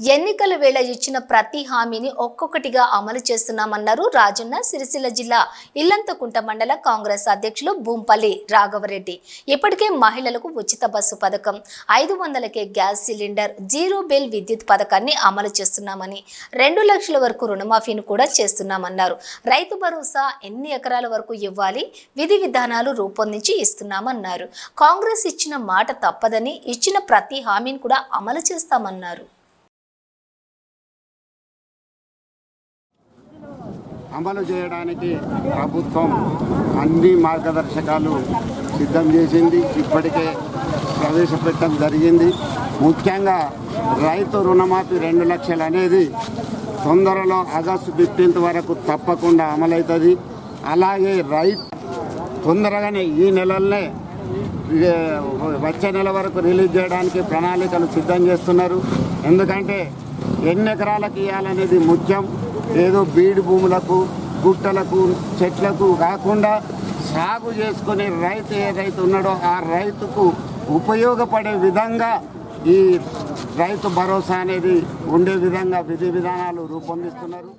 ఎన్నికల వేళ ఇచ్చిన ప్రతి హామీని ఒక్కొక్కటిగా అమలు చేస్తున్నామన్నారు రాజన్న సిరిసిల్ల జిల్లా ఇల్లంతకుంట మండల కాంగ్రెస్ అధ్యక్షులు భూంపల్లి రాఘవరెడ్డి. ఇప్పటికే మహిళలకు ఉచిత బస్సు పథకం ఐదు వందలకే గ్యాస్ సిలిండర్ జీరో బిల్ విద్యుత్ పథకాన్ని అమలు చేస్తున్నామని రెండు లక్షల వరకు రుణమాఫీని కూడా చేస్తున్నామన్నారు. రైతు భరోసా ఎన్ని ఎకరాల వరకు ఇవ్వాలి విధి విధానాలు రూపొందించి ఇస్తున్నామన్నారు. కాంగ్రెస్ ఇచ్చిన మాట తప్పదని ఇచ్చిన ప్రతి హామీని కూడా అమలు చేస్తామన్నారు. అమలు చేయడానికి ప్రభుత్వం అన్ని మార్గదర్శకాలు సిద్ధం చేసింది. ఇప్పటికే ప్రవేశపెట్టడం జరిగింది. ముఖ్యంగా రైతు రుణమాఫీ రెండు లక్షలు అనేది తొందరలో ఆగస్టు ఫిఫ్టీన్త్ వరకు తప్పకుండా అమలవుతుంది. అలాగే రైతు తొందరగానే ఈ నెలలనే వచ్చే నెల వరకు రిలీజ్ చేయడానికి ప్రణాళికలు సిద్ధం చేస్తున్నారు. ఎందుకంటే ఎన్ని ఎకరాలకు ఇవ్వాలనేది ముఖ్యం. ఏదో బీడు భూములకు గుట్టలకు చెట్లకు కాకుండా సాగు చేసుకునే రైతు ఏ రైతు ఉన్నాడో ఆ రైతుకు ఉపయోగపడే విధంగా ఈ రైతు భరోసా అనేది ఉండే విధంగా విధి విధానాలు రూపొందిస్తున్నారు.